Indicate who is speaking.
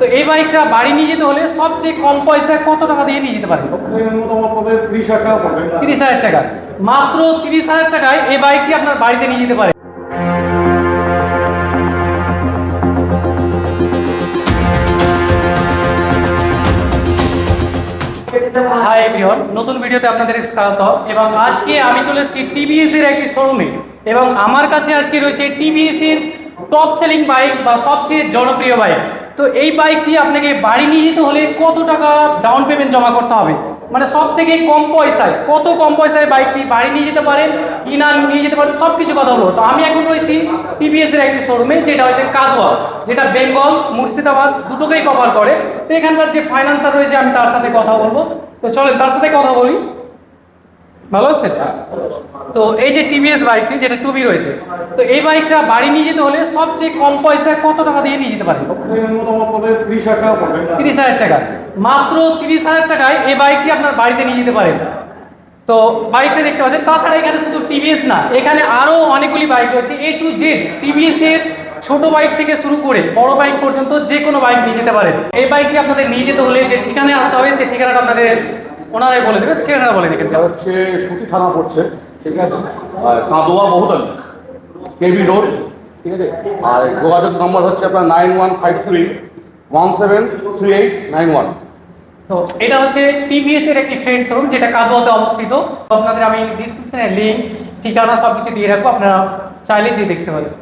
Speaker 1: তো এই বাইকটা বাড়ি নিয়ে যেতে হলে সবচেয়ে কম পয়সায় কত টাকা দিয়ে নিয়ে যেতে পারে
Speaker 2: মোটামুটি হাজার টাকা
Speaker 1: তিরিশ হাজার টাকা। মাত্র তিরিশ হাজার টাকায় এই বাইকটি আপনার বাড়িতে নিয়ে যেতে পারে। হাই এভরিওয়ান নতুন ভিডিওতে আপনাদের স্বাগত। এবং আজকে আমি চলে এসেছি টিভিএস এর একটি শোরুমে এবং আমার কাছে আজকে রয়েছে টিভিএস এর টপ সেলিং বাইক বা সবচেয়ে জনপ্রিয় বাইক তো এই বাইকটি আপনাকে বাড়ি নিয়ে যেতে হলে কত টাকা ডাউন পেমেন্ট জমা করতে হবে? মানে সব থেকে কম পয়সায়, কত কম পয়সায় বাইকটি বাড়ি নিয়ে যেতে পারেন কি না নিয়ে যেতে পারেন সব কিছু কথা হলো তো আমি এখন রয়েছি টিভিএস এর একটি শোরুমে যেটা হচ্ছে কাদোয়া, যেটা বেঙ্গল, মুর্শিদাবাদ দুটোকেই কভার করে। তো এখানকার যে ফাইন্যান্সার রয়েছে, আমি তার সাথে কথা বলব। তো চলেন, তার সাথে কথা বলি। ভালো আছে? তো এই যে টিভিএস বাইকটি যেটা টুবি রয়েছে তো এই বাইকটা বাড়ি নিয়ে যেতে হলে সবচেয়ে কম পয়সায় কত টাকা দিয়ে নিয়ে যেতে পারে
Speaker 2: ত্রিশ হাজার টাকা।
Speaker 1: মাত্র তিরিশ হাজার টাকায় এই বাইকটি আপনার বাড়িতে নিয়ে যেতে পারেন। তো বাইকটা দেখতে পাচ্ছেন, তাছাড়া এখানে শুধু টিভিএস না, এখানে আরও অনেকগুলি বাইক রয়েছে। এ টু জেড টিভিএস এর ছোট বাইক থেকে শুরু করে বড় বাইক পর্যন্ত যে কোনো বাইক নিয়ে যেতে পারেন। এই বাইকটি আপনাদের নিয়ে যেতে হলে যে ঠিকানায় আসতে হবে, সেই ঠিকানাটা আপনাদের ওনারাই বলে দেবে ঠিকানাটা বলে
Speaker 2: এটা হচ্ছে সুতি থানা পড়ছে ঠিক আছে? কাঁদোয়া বহুদল কেবি রোড ঠিক আছে? আর যোগাযোগ নম্বর হচ্ছে আপনার nine one five three one seven three eight nine one.
Speaker 1: তো এটা হচ্ছে টিভিএস এর একটি ফ্রেন্ড শোরুম যেটা কাদোয়াতে অবস্থিত। আপনাদের আমি ডিসক্রিপশনে লিঙ্ক ঠিকানা সব কিছু দিয়ে রাখব আপনারা চাইলে যে দেখতে পারেন।